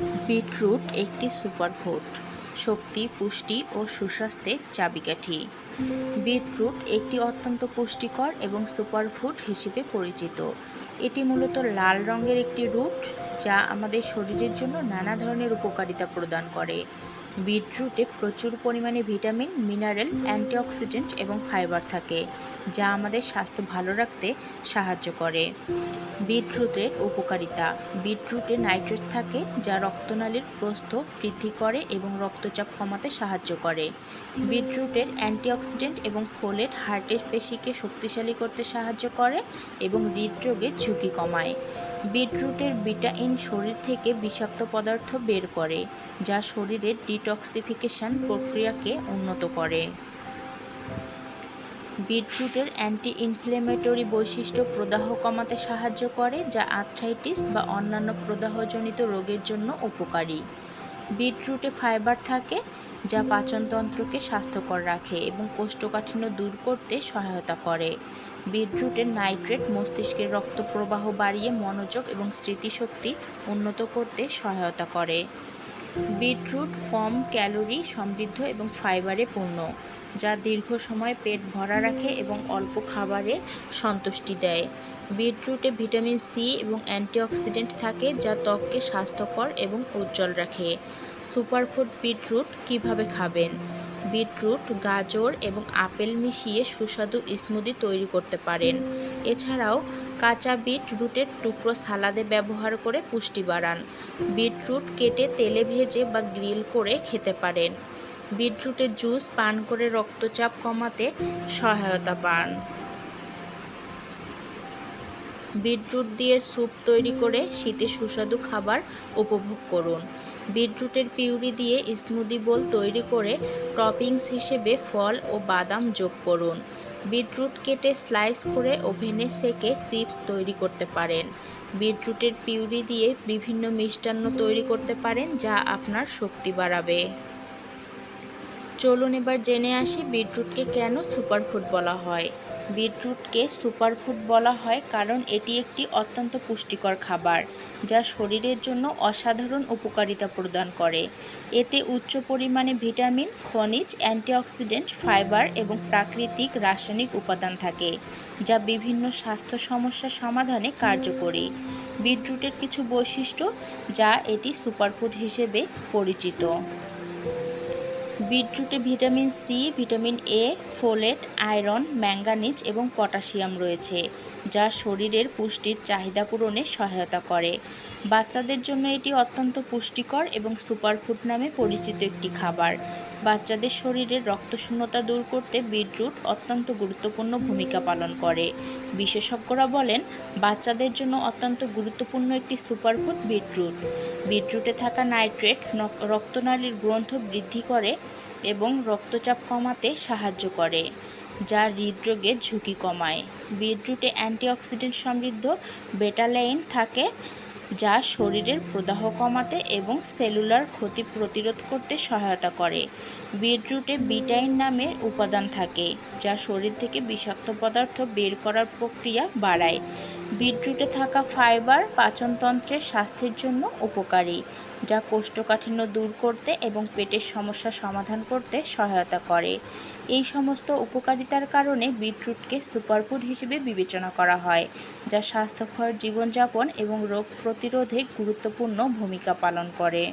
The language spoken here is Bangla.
বিটরুট একটি সুপারফুড, শক্তি, পুষ্টি ও সুস্বাস্থ্যের চাবিকাঠি। বিটরুট একটি অত্যন্ত পুষ্টিকর এবং সুপারফুড হিসেবে পরিচিত। এটি মূলত লাল রঙের একটি রুট যা আমাদের শরীরের জন্য নানা ধরনের উপকারিতা প্রদান করে। বিটরুটে প্রচুর পরিমাণে ভিটামিন, মিনারেল, অ্যান্টিঅক্সিডেন্ট এবং ফাইবার থাকে, যা আমাদের স্বাস্থ্য ভালো রাখতে সাহায্য করে। বিটরুটের উপকারিতা। বিটরুটে নাইট্রেট থাকে, যা রক্তনালীর প্রস্থ বৃদ্ধি করে এবং রক্তচাপ কমাতে সাহায্য করে। বিটরুটের অ্যান্টিঅক্সিডেন্ট এবং ফোলেট হার্টের পেশিকে শক্তিশালী করতে সাহায্য করে এবং হৃদরোগের ঝুঁকি কমায়। বিটরুটের বিটাইন শরীর থেকে বিষাক্ত পদার্থ বের করে, যা শরীরের ডিটক্সিফিকেশন প্রক্রিয়াকে উন্নত করে। বিটরুটের অ্যান্টি ইনফ্লেমেটরি বৈশিষ্ট্য প্রদাহ কমাতে সাহায্য করে, যা আর্থ্রাইটিস বা অন্যান্য প্রদাহজনিত রোগের জন্য উপকারী। বিটরুটে ফাইবার থাকে, যা পাচনতন্ত্রকে স্বাস্থ্যকর রাখে এবং কোষ্ঠকাঠিন্য দূর করতে সহায়তা করে। বিটরুটের নাইট্রেট মস্তিষ্কের রক্ত প্রবাহ বাড়িয়ে মনোযোগ এবং স্মৃতিশক্তি উন্নত করতে সহায়তা করে। বিটরুট কম ক্যালোরি, সমৃদ্ধ এবং ফাইবারে পূর্ণ, যা দীর্ঘ সময় পেট ভরা রাখে এবং অল্প খাবারে সন্তুষ্টি দেয়। বিটরুটে ভিটামিন সি এবং অ্যান্টিঅক্সিডেন্ট থাকে, যা ত্বককে স্বাস্থ্যকর এবং উজ্জ্বল রাখে। সুপারফুড বিটরুট কীভাবে খাবেন? বিটরুট, গাজর এবং আপেল মিশিয়ে সুস্বাদু স্মুদি তৈরি করতে পারেন। এছাড়াও কাঁচা বিটরুটের টুকরো সালাদে ব্যবহার করে পুষ্টি বাড়ান। বিটরুট কেটে তেলে ভেজে বা গ্রিল করে খেতে পারেন। বিটরুটের জুস পান করে রক্তচাপ কমাতে সহায়তা পান। বিটরুট দিয়ে স্যুপ তৈরি করে শীতে সুস্বাদু খাবার উপভোগ করুন। বিটরুটের পিউরি দিয়ে স্মুদি বোল তৈরি করে টপিংস হিসেবে ফল ও বাদাম যোগ করুন। বিটরুট কেটে স্লাইস করে ওভেনে সেকে চিপস তৈরি করতে পারেন। বিটরুটের পিউরি দিয়ে বিভিন্ন মিষ্টান্ন তৈরি করতে পারেন, যা আপনার শক্তি বাড়াবে। চলুন এবার জেনে আসি বিটরুটকে কেন সুপারফুড বলা হয়। বিটরুটকে সুপারফুড বলা হয় কারণ এটি একটি অত্যন্ত পুষ্টিকর খাবার, যা শরীরের জন্য অসাধারণ উপকারিতা প্রদান করে। এতে উচ্চ পরিমাণে ভিটামিন, খনিজ, অ্যান্টিঅক্সিডেন্ট, ফাইবার এবং প্রাকৃতিক রাসায়নিক উপাদান থাকে, যা বিভিন্ন স্বাস্থ্য সমস্যা সমাধানে কার্যকরী। বিটরুটের কিছু বৈশিষ্ট্য, যা এটি সুপারফুড হিসেবে পরিচিত। বিটরুটে vitamin C, vitamin A, folate, iron, manganese এবং পটাশিয়াম রয়েছে, যা শরীরের পুষ্টির চাহিদা পূরণে সহায়তা করে। বাচ্চাদের জন্য এটি অত্যন্ত পুষ্টিকর এবং সুপারফুড নামে পরিচিত একটি খাবার। বাচ্চাদের শরীরের রক্তশূন্যতা দূর করতে বিটরুট অত্যন্ত গুরুত্বপূর্ণ ভূমিকা পালন করে। বিশেষজ্ঞরা বলেন, বাচ্চাদের জন্য অত্যন্ত গুরুত্বপূর্ণ একটি সুপারফুড বিটরুট। বিটরুটে থাকা নাইট্রেট রক্তনালীর গ্রন্থ বৃদ্ধি করে এবং রক্তচাপ কমাতে সাহায্য করে, যা হৃদরোগের ঝুঁকি কমায়। বিটরুটে অ্যান্টিঅক্সিডেন্ট সমৃদ্ধ বেটালাইন থাকে যা শরীরের প্রদাহ কমাতে এবং সেলুলার ক্ষতি প্রতিরোধ করতে সহায়তা করে। বিটরুটে বিটাইন নামের উপাদান থাকে, যা শরীর থেকে বিষাক্ত পদার্থ বের করার প্রক্রিয়া বাড়ায়। বিটরুটে থাকা ফাইবার পাচনতন্ত্রের স্বাস্থ্যের জন্য উপকারী, যা কোষ্ঠকাঠিন্য দূর করতে এবং পেটের সমস্যা সমাধান করতে সহায়তা করে। এই সমস্ত উপকারিতার কারণে বিটরুটকে সুপারফুড হিসেবে বিবেচনা করা হয়, যা স্বাস্থ্যকর জীবনযাপন এবং রোগ প্রতিরোধে গুরুত্বপূর্ণ ভূমিকা পালন করে।